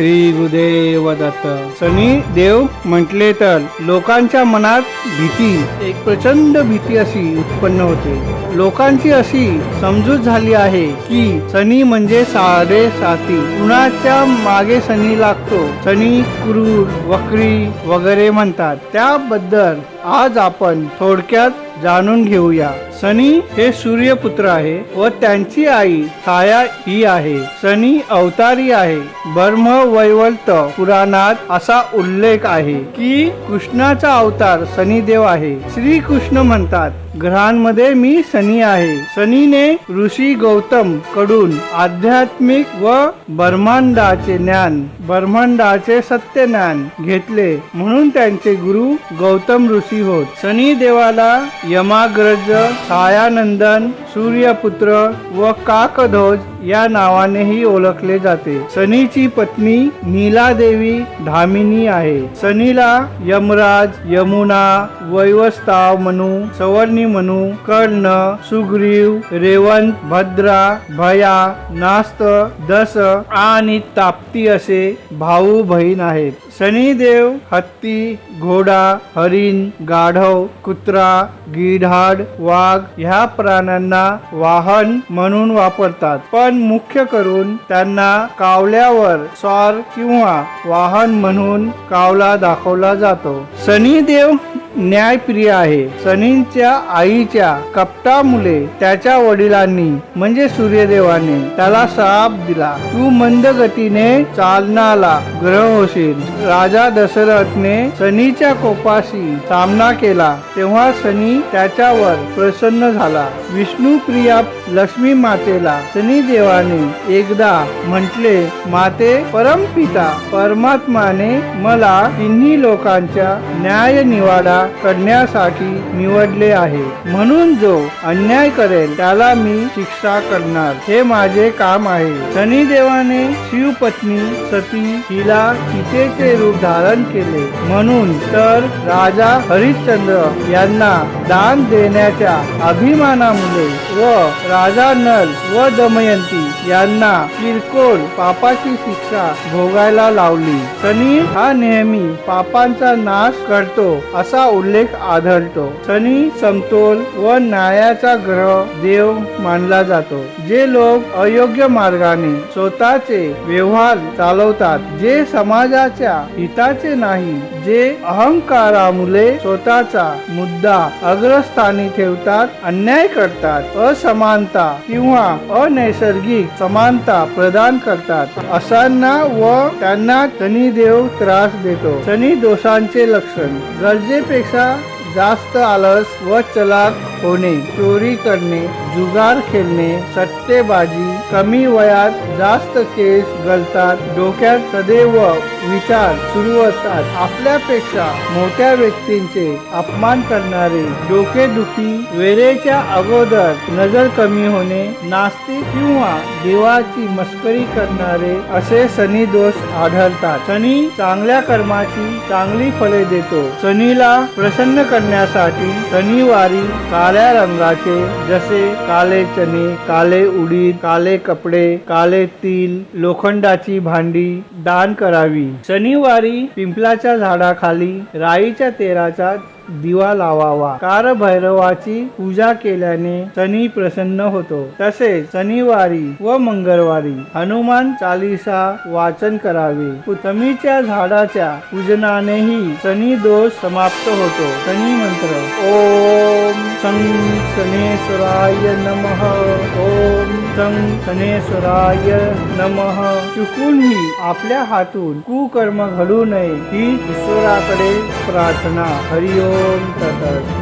श्री गुरुदेव दत्त शनी देव म्हटले तर लोकांच्या मनात भीती एक प्रचंड भीती अशी उत्पन्न होते. लोकांची अशी समजूत झाली आहे की शनी म्हणजे साडे साथी. कुणाच्या मागे शनी लागतो. शनी क्रूर वक्री वगैरे म्हणतात. त्याबद्दल आज आपण थोडक्यात जाणून घेऊया. शनी हे सूर्यपुत्र आहे व त्यांची आई छाया ही आहे. शनी अवतारी आहे. ब्रह्म वैवल्त पुराणात असा उल्लेख आहे की कृष्णाचा अवतार शनिदेव आहे. श्री कृष्ण म्हणतात ग्रहांमध्ये मी शनी आहे. शनीने ऋषी गौतमकडून आध्यात्मिक व ब्रह्मांडाचे ज्ञान ब्रह्मांडाचे सत्य ज्ञान घेतले. म्हणून त्यांचे गुरु गौतम ऋषी होत. सनी देवाला यमाग्रज છાયાનંદન सूर्यपुत्र व काकध्वज या नावानेही ओळखले जाते. शनीची पत्नी नीलादेवी धामिनी आहे. शनीला यमराज यमुना वैवस्ताव मनू सवर्णी मनू कर्ण सुग्रीव रेवंत भद्रा भया नास्त दस आणि ताप्ती असे भाऊ बहीण आहेत. शनिदेव हत्ती घोडा हरिण गाढव कुत्रा गिधाड वाघ ह्या प्राण्यांना वाहन म्हणून वापरतात. पण मुख्य करून त्यांना कावल्यावर स्वार किंवा वाहन म्हणून कावला दाखवला जातो. शनिदेव न्यायप्रिय आहे. सनींच्या आईच्या कपटामुळे त्याच्या वडिलांनी म्हणजे सूर्यदेवाने त्याला शाप दिला. तू मंद गतीने चालनाला ग्रह होशील. राजा दशरथने शनीच्या कोपाशी सामना केला. तेव्हा शनी त्याच्यावर प्रसन्न झाला. विष्णू प्रिया लक्ष्मी मातेला सनी देवाने एकदा म्हटले माते परमपिता परमात्माने मला तिन्ही लोकांच्या न्याय निवाडा करण्यासाठी निवडले आहे. म्हणून जो अन्याय करेल त्याला मी शिक्षा करणार. हे माझे काम आहे. शनिदेवाने शिवपत्नी सती हिला सीतेचे रूप धारण केले. म्हणून तर राजा हरिश्चंद्र यांना दान देण्याच्या अभिमानामुळे व राजा नल व दमयंती यांना किरकोळ पापाची शिक्षा भोगायला लावली. शनी हा नेहमी पापांचा नाश करतो असा उल्लेख आढळतो. शनी समतोल व न्यायाचा ग्रह देव मानला जातो जे लोक अयोग्य मार्गाने स्वतःचे व्यवहार चालवतात जे समाजाच्या हिताचे नाही जे अहंकारामुळे स्वतःचा मुद्दा अग्रस्थानी ठेवतात अन्याय करतात असमानता किंवा अनैसर्गिक समानता प्रदान करतात. असांना व त्यांना शनिदेव त्रास देतो. शनी दोषांचे लक्षण गरजेपेक्षा पेक्षा जास्त आलस व चलाक होणे चोरी करणे जुगार खेळणे सट्टेबाजी कमी वयात जास्त केस गळतात डोक्यात सदैव विचार सुरू असतात. आपल्यापेक्षा मोठ्या व्यक्तींचे अपमान करणारे डोकेदुखी वेळेच्या अगोदर नजर कमी होणे नास्तिक किंवा देवाची मस्करी करणारे असे शनी दोष आढळतात. शनी चांगल्या कर्माची चांगली फळे देतो. शनीला प्रसन्न करण्यासाठी शनिवारी काळ्या रंगाचे जसे काले चणे काळे उडीद काले कपडे काले तिल लोखंडाची भांडी दान करावी. शनिवारी पिंपलाच्या झाडाखाली राईच्या तेराचा दिवा लावावा. कार भैरवाची पूजा केल्याने शनी प्रसन्न होतो. तसेच शनिवारी व मंगळवारी हनुमान चालिसा वाचन करावे. शमीच्या झाडाच्या पूजनानेही शनी दोष समाप्त होतो. शनी मंत्र ओम सं शनेश्वराय नमः. ओम सं शनेश्वराय नमः. चुकूनही आपल्या हातून कुकर्म घडू नये ही ईश्वराकडे प्रार्थना. हरिओम. तसंच